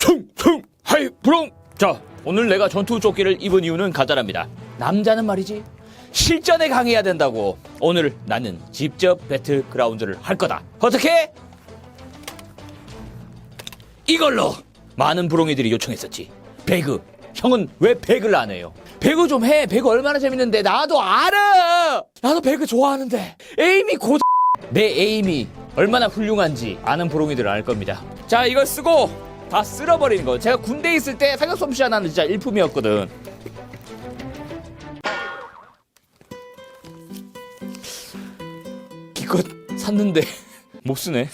충충 하이 브롱 자 오늘 내가 전투 조끼를 입은 이유는 간단합니다 남자는 말이지 실전에 강해야 된다고 오늘 나는 직접 배틀그라운드를 할 거다 어떻게? 이걸로 많은 브롱이들이 요청했었지 배그 형은 왜 배그를 안 해요? 배그 좀 해. 배그 얼마나 재밌는데 나도 알아. 나도 배그 좋아하는데 에임이 고 내 에임이 얼마나 훌륭한지 아는 브롱이들은 알 겁니다. 자 이걸 쓰고 다 쓸어버리는 거. 제가 군대에 있을 때 사격 솜씨 하나는 진짜 일품이었거든. 기껏 샀는데 못 쓰네.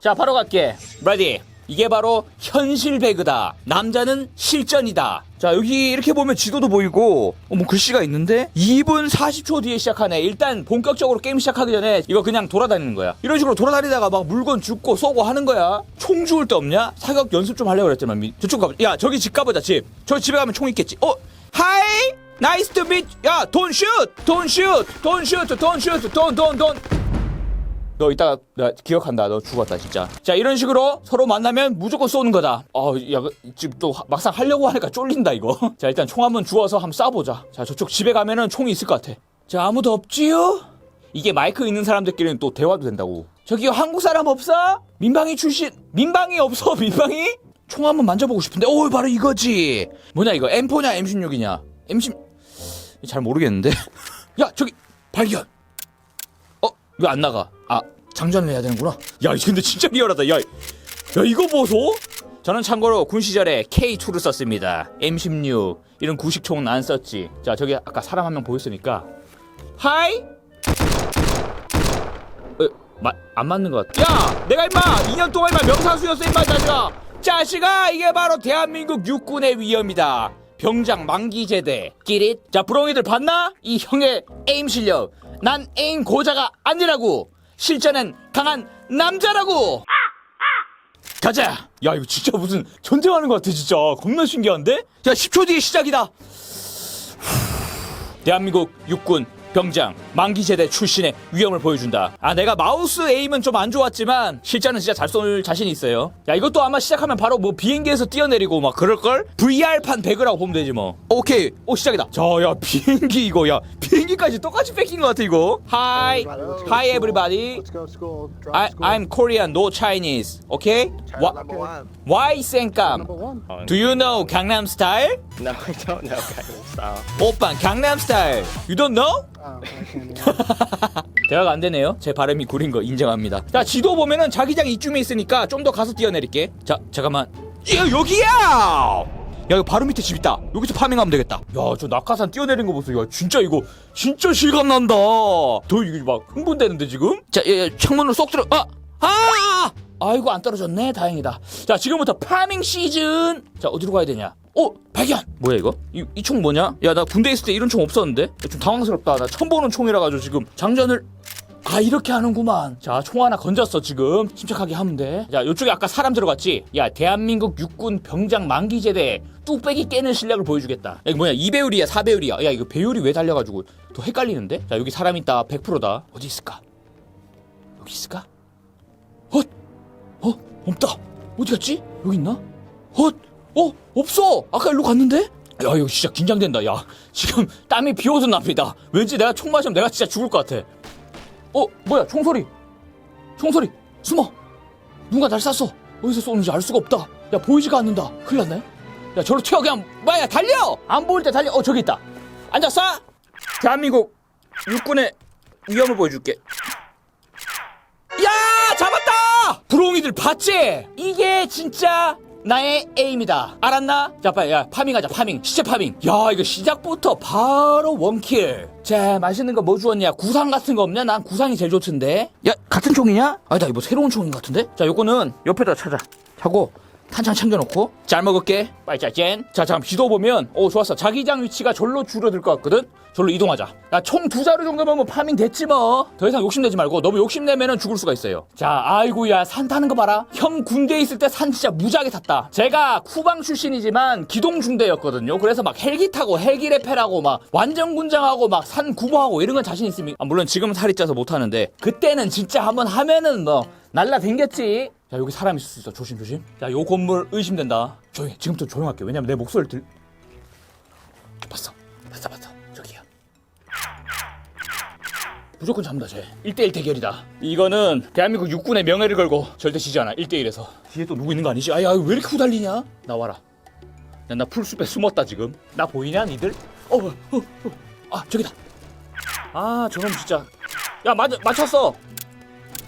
자, 바로 갈게. 레디. 이게 바로 현실 배그다. 남자는 실전이다. 자, 여기 이렇게 보면 지도도 보이고, 어, 뭐 글씨가 있는데? 2분 40초 뒤에 시작하네. 일단 본격적으로 게임 시작하기 전에 이거 그냥 돌아다니는 거야. 이런 식으로 돌아다니다가 막 물건 줍고 쏘고 하는 거야. 총 주울 데 없냐? 사격 연습 좀 하려고 그랬더만. 미- 저쪽 가보자. 야, 저기 집 가보자, 집. 저 집에 가면 총 있겠지. 어? 하이! 나이스 투 밋! 야, 돈 슛! 돈 슛! 돈 슛! 돈 슛! 돈, 돈, 돈! 너 이따가 나 기억한다. 너 죽었다 진짜. 자 이런 식으로 서로 만나면 무조건 쏘는 거다. 어야 지금 또 하- 막상 하려고 하니까 쫄린다 이거. 자 일단 총 한번 주워서 한번 쏴보자. 자 저쪽 집에 가면은 총이 있을 것 같아. 자 아무도 없지요? 이게 마이크 있는 사람들끼리는 또 대화도 된다고. 저기 한국 사람 없어? 민방위 출신 민방위 없어 민방위? 총 한번 만져보고 싶은데. 오 바로 이거지. 뭐냐 이거 M4냐 M16이냐? M10 잘 모르겠는데. 야 저기 발견. 어? 왜안 나가? 아, 장전을 해야 되는구나. 야, 근데 진짜 리얼하다. 야, 야 이거 보소? 저는 참고로 군 시절에 K2를 썼습니다. M16 이런 구식 총은 안 썼지. 자, 저기 아까 사람 한 명 보였으니까. 하이? 어, 마, 안 맞는 것 같아. 야, 내가 임마 2년 동안 임마 명사수였어 임마 자식아. 자식아, 이게 바로 대한민국 육군의 위험이다. 병장 만기 제대. 끼릿. 자, 부렁이들 봤나? 이 형의 에임 실력. 난 에임 고자가 아니라고. 실전엔 강한 남자라고. 가자. 야, 이거 진짜 무슨 전쟁하는 것 같아, 진짜. 겁나 신기한데? 야, 10초 뒤에 시작이다. 대한민국 육군 병장 만기 제대 출신의 위험을 보여준다. 아 내가 마우스 에임은 좀 안 좋았지만 실전은 진짜 잘 쏠 자신이 있어요. 야 이것도 아마 시작하면 바로 뭐 비행기에서 뛰어내리고 막 그럴 걸? VR판 배그라고 보면 되지 뭐. 오케이. 오 시작이다. 자야 비행기 이거 야 비행기 까지 똑같이 뺏긴 것 같아 이거. Hi, hi everybody. I. I'm Korean, no Chinese. Okay? Wha- Number one. why number one. Do you know Gangnam Style? No, I don't know Gangnam Style. 오빠 Gangnam Style. You don't know? Oh, I can't. 대화가 안 되네요. 제 발음이 구린 거 인정합니다. 자, 지도 보면은 자기장 이쯤에 있으니까 좀 더 가서 뛰어내릴게. 자, 잠깐만. 야, 여기야! 야, 이거 바로 밑에 집 있다. 여기서 파밍하면 되겠다. 야, 저 낙하산 뛰어내린 거 보세요. 야, 진짜 이거 진짜 실감 난다. 더 이거 막 흥분되는데 지금? 자, 야, 야, 창문으로 쏙 들어. 아! 아! 아이고 안 떨어졌네. 다행이다. 자, 지금부터 파밍 시즌. 자, 어디로 가야 되냐? 오, 발견. 뭐야 이거? 이이총 뭐냐? 야, 나 군대 있을 때 이런 총 없었는데. 야, 좀 당황스럽다. 나 처음 보는 총이라 가지고 지금 장전을 아 이렇게 하는구만. 자 총 하나 건졌어 지금. 침착하게 하면 돼자 요쪽에 아까 사람 들어갔지? 야 대한민국 육군 병장 만기 제대 뚝배기 깨는 실력을 보여주겠다. 야 이거 뭐야? 2배율이야 4배율이야. 야 이거 배율이 왜 달려가지고 더 헷갈리는데? 자 여기 사람 있다. 100%다. 어디 있을까? 여기 있을까? 헛! 어? 없다. 어디 갔지? 여기 있나? 헛! 어? 없어! 아까 일로 갔는데? 야 이거 진짜 긴장된다 야. 지금 땀이 비오듯 납니다. 왠지 내가 총 맞으면 내가 진짜 죽을 것 같아 어 뭐야 총소리. 총소리 숨어. 누가 날 쐈어? 어디서 쏘는지 알 수가 없다. 야 보이지가 않는다. 큰일 났네. 야 저로 튀어 그냥 뭐야 달려! 안 보일 때 달려. 어 저기 있다. 앉았어 대한민국 육군의 위험을 보여줄게. 야 잡았다! 부롱이들 봤지? 이게 진짜 나의 에임이다. 알았나? 자 빨리 야 파밍하자 파밍. 시체 파밍. 야 이거 시작부터 바로 원킬. 자 맛있는 거 뭐 주웠냐? 구상 같은 거 없냐? 난 구상이 제일 좋던데. 야 같은 총이냐? 아니다 이거 새로운 총인 것 같은데? 자 요거는 옆에다 찾아 하고 탄창 챙겨놓고 잘 먹을게. 빨리 짜잔 자 잠깐 지도 보면 오 좋았어. 자기장 위치가 절로 줄어들 것 같거든? 절로 이동하자. 야 총 두 자루 정도면 뭐 파밍 됐지 뭐 더 이상 욕심내지 말고 너무 욕심내면은 죽을 수가 있어요. 자 아이고야 산 타는 거 봐라. 형 군대에 있을 때 산 진짜 무지하게 탔다. 제가 쿠방 출신이지만 기동 중대였거든요. 그래서 막 헬기 타고 헬기 레페라고 막 완전 군장하고 막 산 구보하고 이런 건 자신 있습니다 아, 물론 지금은 살이 쪄서 못 하는데 그때는 진짜 한번 하면은 뭐 날라 댕겼지. 야 여기 사람 있을 수 있어. 조심 조심. 야 요 건물 의심된다. 조용히. 지금부터 조용할게. 왜냐면 내 목소리를 들. 봤어. 봤어 봤어. 저기야. 무조건 잡는다 쟤 1대1 대결이다 이거는 대한민국 육군의 명예를 걸고 절대 지지 않아 1대1에서 뒤에 또 누구 있는 거 아니지? 아야 왜 이렇게 후달리냐? 나와라 야, 나 풀숲에 숨었다 지금 나 보이냐 니들? 어, 어, 어, 어. 아 저기다 아 저놈 진짜 야 맞, 맞췄어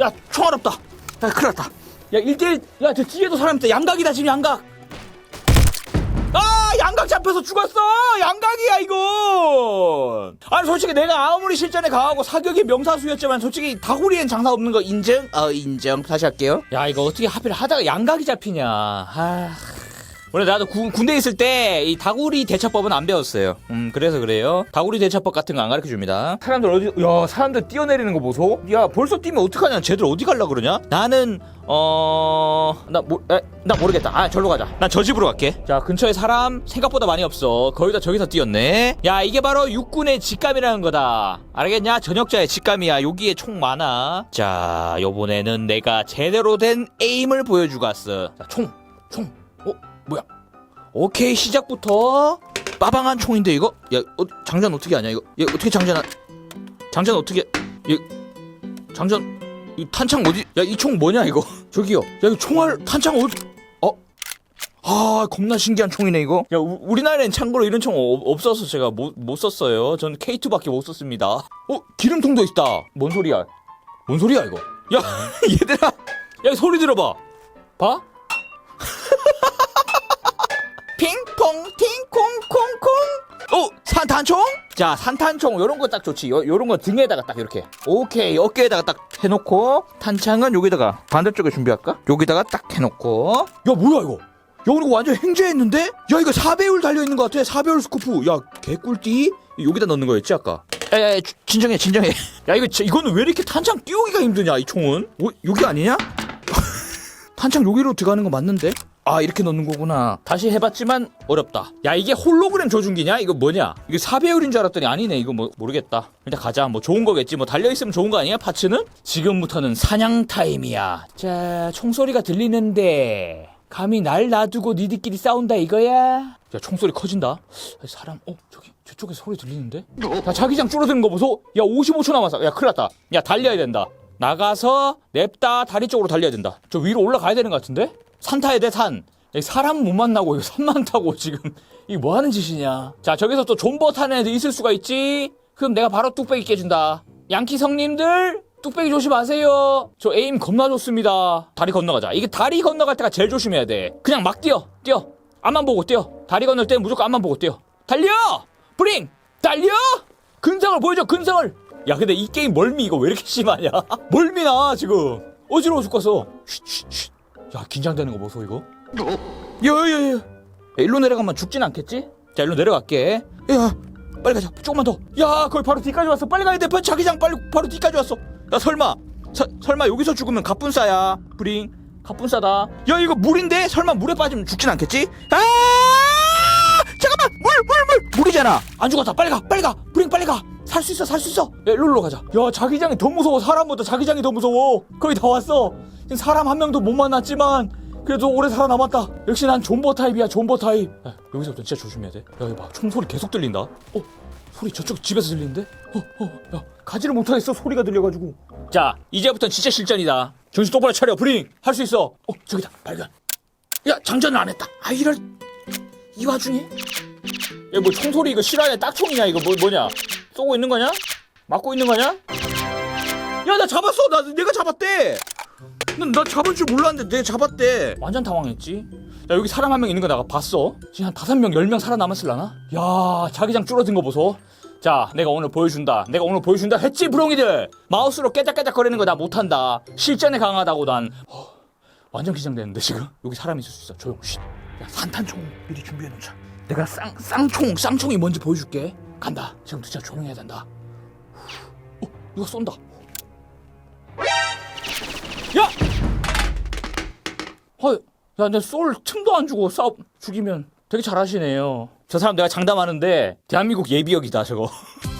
야 총알 없다 야 큰일 났다 야 1대1 야 저 뒤에도 사람 있다. 양각이다 지금 양각. 아 양각 잡혀서 죽었어! 양각이야 이거 아니 솔직히 내가 아무리 실전에 강하고 사격이 명사수였지만 솔직히 다구리엔 장사 없는 거 인정? 어 인정. 다시 할게요. 야 이거 어떻게 하필 하다가 양각이 잡히냐. 아... 원래 나도 군, 군대 있을 때 이 다구리 대처법은 안 배웠어요. 음 그래서 그래요. 다구리 대처법 같은 거 안 가르쳐 줍니다. 사람들 어디 야 사람들 뛰어내리는 거 보소. 야 벌써 뛰면 어떡하냐. 쟤들 어디 갈라 그러냐? 나는 어나나 모르겠다. 아 절로 가자. 난 저 집으로 갈게. 자 근처에 사람 생각보다 많이 없어. 거의 다 저기서 뛰었네. 야 이게 바로 육군의 직감이라는 거다. 알겠냐? 전역자의 직감이야. 여기에 총 많아. 자 요번에는 내가 제대로 된 에임을 보여주고 왔어. 자 총. 총. 어? 뭐야? 오케이 시작부터 빠방한 총인데 이거? 야 어, 장전 어떻게 하냐 이거? 얘 어떻게 장전? 장전 어떻게? 얘 장전 이 탄창 어디? 야 이 총 뭐냐 이거? 저기요. 야 이거 총알 탄창 어디? 어? 아 겁나 신기한 총이네 이거. 야 우, 우리나라엔 참고로 이런 총 어- 없어서 제가 못, 못 썼어요. 전 K2밖에 못 썼습니다. 어 기름통도 있다. 뭔 소리야? 뭔 소리야 이거? 야 얘들아, 야 소리 들어봐. 봐? 산탄총? 자 산탄총 요런 거 딱 좋지. 요, 요런 거 등에다가 딱 이렇게. 오케이 어깨에다가 딱 해놓고 탄창은 여기다가 반대쪽에 준비할까? 여기다가 딱 해놓고. 야 뭐야 이거? 야 이거 완전 행제했는데? 야 이거 4배율 달려있는 것 같아. 4배율 스코프. 야 개꿀띠. 여기다 넣는 거였지 아까? 야야야 진정해 진정해. 야 이거 진- 이거는 왜 이렇게 탄창 띄우기가 힘드냐 이 총은? 어, 여기 아니냐? 탄창 여기로 들어가는 거 맞는데? 아 이렇게 넣는 거구나 다시 해봤지만 어렵다 야 이게 홀로그램 조준기냐? 이거 뭐냐? 이거 4배율인 줄 알았더니 아니네 이거 뭐 모르겠다 일단 가자 뭐 좋은 거겠지 뭐 달려있으면 좋은 거 아니야 파츠는? 지금부터는 사냥 타임이야 자 총소리가 들리는데 감히 날 놔두고 니들끼리 싸운다 이거야? 야 총소리 커진다 사람 어 저기 저쪽에 소리 들리는데? 야 자기장 줄어드는 거 보소 야 55초 남았어 야 큰일 났다 야 달려야 된다 나가서 냅다 다리 쪽으로 달려야 된다. 저 위로 올라가야 되는 것 같은데? 산 타야 돼, 산. 사람 못 만나고 이거 산만 타고 지금 이게 뭐 하는 짓이냐? 자, 저기서 또 존버 타는 애들 있을 수가 있지? 그럼 내가 바로 뚝배기 깨준다. 양키 성님들 뚝배기 조심하세요. 저 에임 겁나 좋습니다. 다리 건너가자. 이게 다리 건너갈 때가 제일 조심해야 돼. 그냥 막 뛰어, 뛰어. 앞만 보고 뛰어. 다리 건널 때는 무조건 앞만 보고 뛰어. 달려! 브링! 달려! 근성을 보여줘, 근성을! 야 근데 이 게임 멀미 이거 왜 이렇게 심하냐 멀미나 지금 어지러워 죽겠어 쉿쉿쉿 야 긴장되는 거 보소 이거? 야야야 일로 내려가면 죽진 않겠지? 자 일로 내려갈게. 야 빨리 가자. 조금만 더야 거의 바로 뒤까지 왔어. 빨리 가야 돼. 빨리 자기장 빨리 바로 뒤까지 왔어. 야 설마. 서, 설마 여기서 죽으면 갑분싸야. 브링. 갑분싸다. 야 이거 물인데? 설마 물에 빠지면 죽진 않겠지? 아! 잠깐만 물 물 물 물이잖아. 안 죽었다. 빨리 가 빨리 가. 브링 빨리 가. 살 수 있어 살 수 있어. 야 일로 가자. 야 자기장이 더 무서워. 사람보다 자기장이 더 무서워. 거의 다 왔어. 지금 사람 한 명도 못 만났지만 그래도 오래 살아남았다. 역시 난 존버 타입이야 존버 타입. 야, 여기서부터 진짜 조심해야 돼 야 여기 봐. 총소리 계속 들린다. 어 소리 저쪽 집에서 들리는데? 어 어 야 가지를 못하겠어 소리가 들려가지고. 자 이제부터 진짜 실전이다. 정신 똑바로 차려 브링. 할 수 있어. 어 저기다 발견. 야 장전을 안 했다. 아 이럴 이 와중에 얘뭐 총소리 이거 실화냐? 딱총이냐? 이거 뭐 뭐냐? 쏘고 있는 거냐? 맞고 있는 거냐? 야 나 잡았어. 나 내가 잡았대. 나, 나 잡을 줄 몰랐는데 내가 잡았대. 완전 당황했지? 야 여기 사람 한 명 있는 거 내가 봤어. 지금 한 다섯 명 열 명 살아남았을라나? 야 자기장 줄어든 거 보소. 자 내가 오늘 보여준다. 내가 오늘 보여준다 했지 부렁이들? 마우스로 깨작깨작 거리는 거 나 못한다. 실전에 강하다고 난. 어, 완전 긴장되는데 지금? 여기 사람 있을 수 있어. 조용 쉿. 야 산탄총 미리 준비해 놓자 내가 쌍 쌍총 쌍총이 뭔지 보여줄게 간다 지금 진짜 조용해야 된다 어 이거 쏜다 야! 어, 야, 근데 쏠 틈도 안 주고 싸 죽이면 되게 잘하시네요. 저 사람 내가 장담하는데 대한민국 예비역이다 저거.